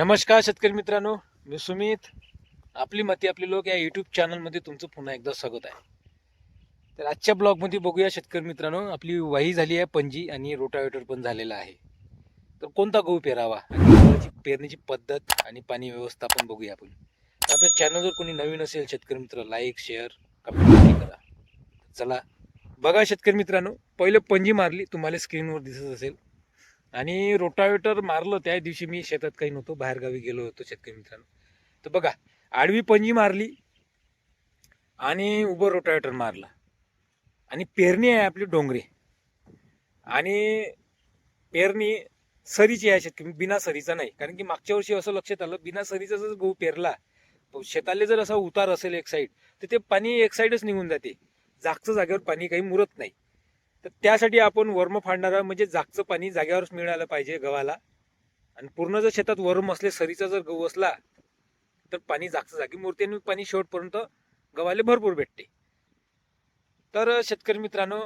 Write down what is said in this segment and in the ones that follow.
नमस्कार शेतकरी मित्रांनो मी सुमित. आपली माती आपले लोक या यूट्यूब चॅनलमध्ये तुमचं पुन्हा एकदा स्वागत आहे. तर आजच्या ब्लॉगमध्ये बघूया शेतकरी मित्रांनो आपली वाही झाली आहे पंजी आणि रोटावेटर पण झालेला आहे. तर कोणता गहू पेरावा? पेरण्याची पद्धत आणि पाणी व्यवस्थापन बघूया आपण. तर आपल्या चॅनलवर कोणी नवीन असेल शेतकरी मित्र लाईक शेअर कमेंट करा. चला बघा शेतकरी मित्रांनो पहिलं पंजी मारली तुम्हाला स्क्रीनवर दिसत असेल. आणि रोटावेटर मारलं त्या दिवशी मी शेतात काही नव्हतो बाहेरगावी गेलो होतो शेतकरी मित्रांनो. तर बघा आडवी पंजी मारली आणि उभं रोटावेटर मारलं. आणि पेरणी आहे आपली डोंगरे. आणि पेरणी सरीची आहे शेतकरी बिना सरीचा नाही. कारण की मागच्या वर्षी असं लक्षात आलं बिना सरीचा जर गहू पेरला शेताले जर असा उतार असेल एक साईड तर ते पाणी एक साईडच निघून जाते. जागचं जागेवर पाणी काही मुरत नाही. तर त्यासाठी आपण वर्म फाडणारा म्हणजे जागचं पाणी जागेवरच मिळालं पाहिजे गव्हाला. आणि पूर्ण जर शेतात वर्म असले सरीचा जर गहू असला तर पाणी जागचं जागी मुरते आणि पाणी शेवटपर्यंत गव्हाले भरपूर भेटते. तर शेतकरी मित्रांनो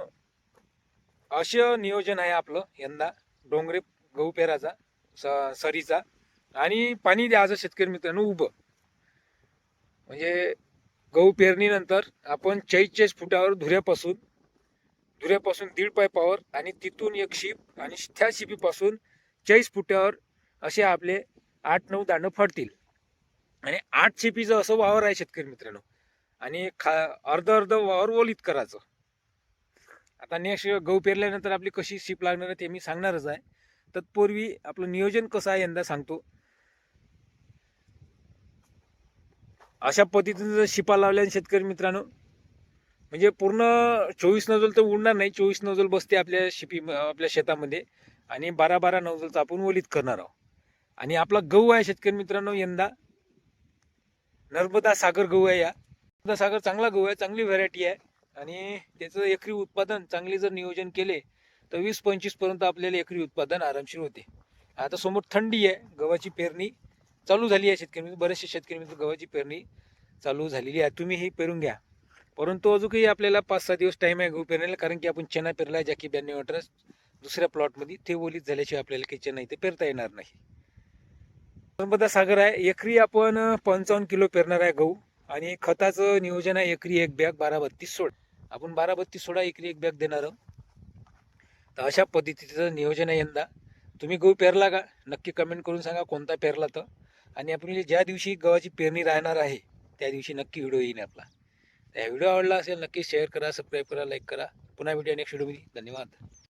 असं नियोजन आहे आपलं यंदा. डोंगरे गहू पेराचा स सरीचा. आणि पाणी द्यायचं शेतकरी मित्रांनो उभं. म्हणजे गहू पेरणीनंतर आपण चाळीस चाळीस फुटावर धुऱ्यापासून धुऱ्यापासून दीड पायपावर आणि तिथून एक शिप आणि त्या शिपीपासून चाळीस फुटावर असे आपले आठ नऊ दांडं फडतील. आणि आठ शिपीचं असं वावर आहे शेतकरी मित्रांनो. आणि खा अर्ध अर्ध वावर ओलीत करायचं. आता नेक्स्ट गहू पेरल्यानंतर आपली कशी शिप लागणार आहे ते मी सांगणारच आहे. तत्पूर्वी आपलं नियोजन कसं आहे यंदा सांगतो. अशा पद्धतीनं जर शिपा लावल्या शेतकरी मित्रांनो म्हणजे पूर्ण चोवीस नजल तर उडणार नाही. चोवीस नजल बसते आपल्या शिपी आपल्या शेतामध्ये. आणि बारा बारा नजलचं आपण ओलीत करणार आहोत. आणि आपला गहू आहे शेतकरी मित्रांनो यंदा. नर्मदा सागर गहू आहे या. नर्मदा सागर चांगला गहू आहे चांगली व्हरायटी आहे. आणि त्याचं एकरी उत्पादन चांगली जर नियोजन केले तर वीस पंचवीसपर्यंत आपल्याला एकरी उत्पादन आरामशीर होते. आता समोर थंडी आहे गव्हाची पेरणी चालू झाली आहे शेतकरी मित्र बरेचसे शेतकरी मित्र गव्हाची पेरणी चालू झालेली आहे. तुम्ही ही पेरून घ्या. परंतु अजूनही आपल्याला पाच सहा दिवस टाईम आहे गहू पेरण्याला कारण की आपण चना पेरला आहे जॅकी ब्याण्णव अठरास दुसऱ्या प्लॉटमध्ये ते ओलीत झाल्याशिवाय आपल्याला काही चना इथे पेरता येणार नाही. नर्मदा सागर आहे एकरी आपण पंचावन्न किलो पेरणार आहे गहू. आणि खताचं नियोजन आहे एकरी एक बॅग बारा बत्तीस सोड. आपण बारा बत्तीस सोळा एकरी एक बॅग देणार आहोत. तर अशा पद्धतीचं नियोजन आहे यंदा. तुम्ही गहू पेरला का? नक्की कमेंट करून सांगा कोणता पेरला तर. आणि आपण ज्या दिवशी गव्हाची पेरणी राहणार आहे त्या दिवशी नक्की व्हिडिओ येईल आपला. व्हिडिओ आवडला असेल नक्की शेअर करा सबस्क्राईब करा लाईक करा. पुन्हा व्हिडिओ नेक्स्ट व्हिडिओमध्ये धन्यवाद.